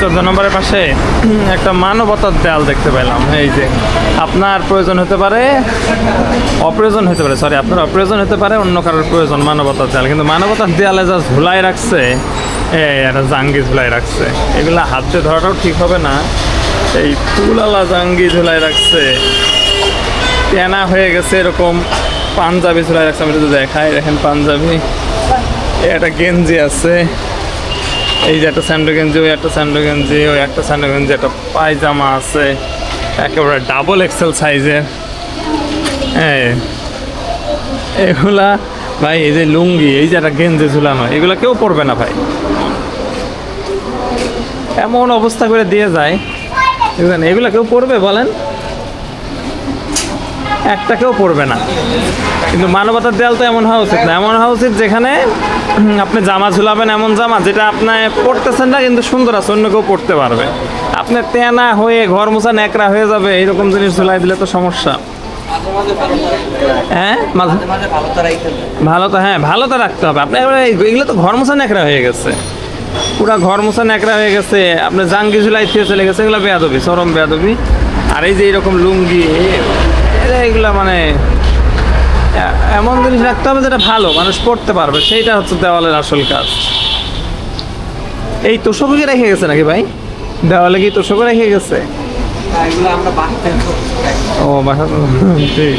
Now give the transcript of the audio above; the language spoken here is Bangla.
চোদ্দ নম্বরের পাশে একটা মানবতার দেয়াল দেখতে পেলাম। এই যে, আপনার প্রয়োজন হতে পারে, অপ্রয়োজন হতে পারে সরি আপনার অপ্রয়োজন হতে পারে, অন্য কারোর প্রয়োজন মানবতার দেয়াল। কিন্তু মানবতার দেয়ালে যা ঝুলাই রাখছে একটা জাঙ্গি ঝুলাই রাখছে। এগুলো হাতে ধরাটাও ঠিক হবে না। এই ফুলালা জাঙ্গি ঝুলাই রাখছে। তেনা হয়ে গেছে এরকম পাঞ্জাবি ঝুলাই রাখছে। আমি যদি দেখাই, দেখেন পাঞ্জাবি। একটা গেঞ্জি আছে। এই যে একটা স্যান্ডো গেঞ্জি ওই একটা স্যান্ডো গেঞ্জি ওই একটা স্যান্ডো গেঞ্জি একটা পায়জামা আছে, একেবারে ডাবল এক্সেল সাইজের হ্যাঁ এগুলা, ভাই, এই যে লুঙ্গি, এই যে একটা গেঞ্জি ঝুলানো, এগুলা কেউ পরবে না, ভাই। এমন অবস্থা করে দিয়ে যায়। এগুলা কেউ পরবে, বলেন? একটা কেউ পরবে না। কিন্তু মানবতার দেয়াল তো এমন হওয়া উচিত না। এমন হওয়া উচিত যেখানে আপনি জামা ঝুলাবেন এমন জামা যেটা আপনি পড়তেছেন না, কিন্তু সুন্দর আছে, অন্য কেউ পড়তে পারবে। আপনি তেনা হয়ে ঘর মোছা ন্যাকড়া হয়ে যাবে, এরকম জিনিস ঝুলাই দিলে তো সমস্যা। হ্যাঁ? ভালো তো হ্যাঁ ভালো তো রাখতে হবে। আপনি এগুলো তো ঘর মোছা ন্যাকড়া হয়ে গেছে। পুরা ঘর মোছা ন্যাকড়া হয়ে গেছে, আপনি জাঙ্গি ঝুলাই থেকে চলে গেছে, এগুলো বেয়াদবি, চরম বেয়াদবি। আর এই যে এরকম লুঙ্গি এগুলা মানে এমন জিনিস রাখতে হবে যেটা ভালো মানুষ পড়তে পারবে সেইটা হচ্ছে দেওয়ালের আসল কাজ। এই তোষকও কি রেখে গেছে নাকি ভাই? দেওয়ালে কি তোষকও রেখে গেছে? বাড়িতে ও বাসা ঠিক।